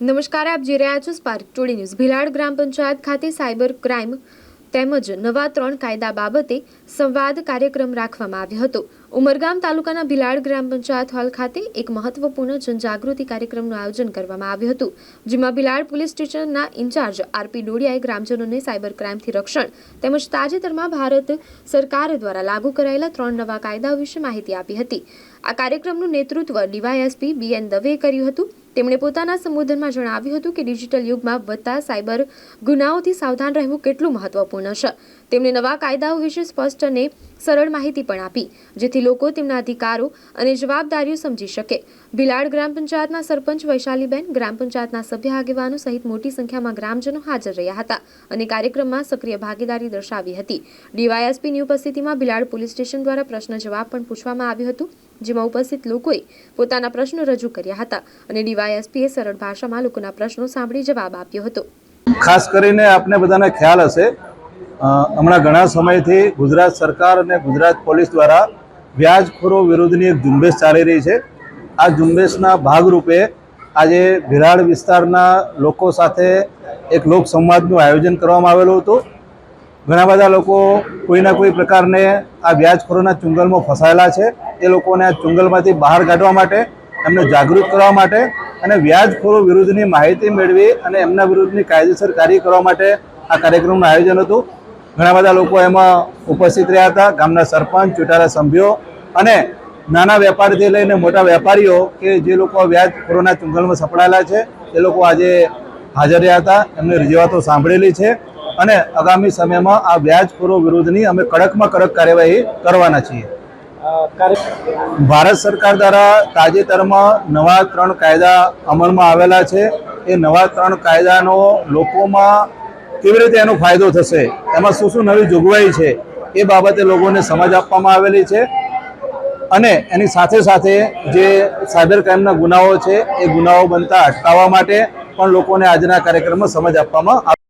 નમસ્કાર, આપ જોઈ રહ્યા છો સ્પાર્ક ટુડે ન્યૂઝ ભિલાડ ગ્રામ પંચાયત ખાતે સાયબર ક્રાઇમ તેમજ નવા ત્રણ કાયદા બાબતે સંવાદ કાર્યક્રમ રાખવામાં આવ્યો હતો. ઉમરગામ તાલુકાના ભિલાડ ગ્રામ પંચાયત હોલ ખાતે એક મહત્વપૂર્ણ જનજાગૃતિ કાર્યક્રમનું આયોજન કરવામાં આવ્યું હતું, જેમાં ભિલાડ પોલીસ સ્ટેશનના ઇન્ચાર્જ આરપી ડોડિયાએ ગ્રામજનોને સાયબર ક્રાઇમથી રક્ષણ તેમજ તાજેતરમાં ભારત સરકાર દ્વારા લાગુ કરાયેલા ત્રણ નવા કાયદાઓ વિશે માહિતી આપી હતી. આ કાર્યક્રમનું નેતૃત્વ ડીવાયએસપી બીએન દવેએ કર્યું હતું. તેમણે પોતાના સંબોધનમાં જણાવ્યું હતું કે ડિજિટલ યુગમાં વધતા સાયબર ગુનાઓથી સાવધાન રહેવું કેટલું મહત્વપૂર્ણ છે. તેમણે નવા કાયદાઓ વિશે સ્પષ્ટ અને સરળ માહિતી પણ આપી, જેથી લોકો તેમના અધિકારો અને જવાબદારીઓ સમજી શકે. ભિલાડ ગ્રામ પંચાયતના સરપંચ વૈશાલીબેન ગ્રામ પંચાયતના સભ્ય આગેવાનો સહિત મોટી સંખ્યામાં ગ્રામજનો હાજર રહ્યા હતા અને કાર્યક્રમમાં સક્રિય ભાગીદારી દર્શાવી હતી. ડીવાયએસપીની ઉપસ્થિતિમાં ભિલાડ પોલીસ સ્ટેશન દ્વારા પ્રશ્ન જવાબ પણ પૂછવામાં આવ્યું હતું, જેમાં ઉપસ્થિત લોકોએ પોતાના પ્રશ્નો રજૂ કર્યા હતા અને ડીવાયએસપીએ સરળ ભાષામાં લોકોના પ્રશ્નો સાંભળી જવાબ આપ્યો હતો. ખાસ કરીને આપને બધાને ખ્યાલ હશે હમણાં ઘણા સમયથી ગુજરાત સરકાર અને ગુજરાત પોલીસ દ્વારા વ્યાજખોરો વિરુદ્ધની એક ઝુંબેશ ચાલી રહી છે. આ ઝુંબેશના ભાગરૂપે આજે ભિરાડ વિસ્તારના લોકો સાથે એક લોક સંવાદનું આયોજન કરવામાં આવેલું હતું. ઘણા બધા લોકો કોઈના કોઈ પ્રકારને આ વ્યાજખોરોના ચુંગલમાં ફસાયેલા છે. એ લોકોને આ ચુંગલમાંથી બહાર કાઢવા માટે, એમને જાગૃત કરવા માટે અને વ્યાજખોરો વિરુદ્ધની માહિતી મેળવી અને એમના વિરુદ્ધની કાયદેસર કાર્ય કરવા માટે આ કાર્યક્રમનું આયોજન હતું. ઘણા બધા લોકો એમાં ઉપસ્થિત રહ્યા હતા. ગામના સરપંચ ચૂંટાયેલા સભ્યો અને નાના વેપારીથી લઈને મોટા વેપારીઓ કે જે લોકો વ્યાજ કોરોના ચુંગલમાં સપડાયેલા છે એ લોકો આજે હાજર રહ્યા હતા. એમની રજૂઆતો સાંભળેલી છે અને આગામી સમયમાં આ વ્યાજખોરો વિરુદ્ધની અમે કડકમાં કડક કાર્યવાહી કરવાના છીએ. ભારત સરકાર દ્વારા તાજેતરમાં નવા ત્રણ કાયદા અમલમાં આવેલા છે. એ નવા ત્રણ કાયદાનો લોકોમાં કેવી રીતે એનો ફાયદો થશે? એમાં શું શું નવી જોગવાઈ છે? એ બાબતે લોકોને સમજ આપવામાં આવેલી છે. અને એની સાથે સાથે જે સાયબર ક્રાઇમના ગુનાઓ છે, એ ગુનાઓ બનતા અટકાવવા માટે પણ લોકોને આજના કાર્યક્રમમાં સમજ આપવામાં આવે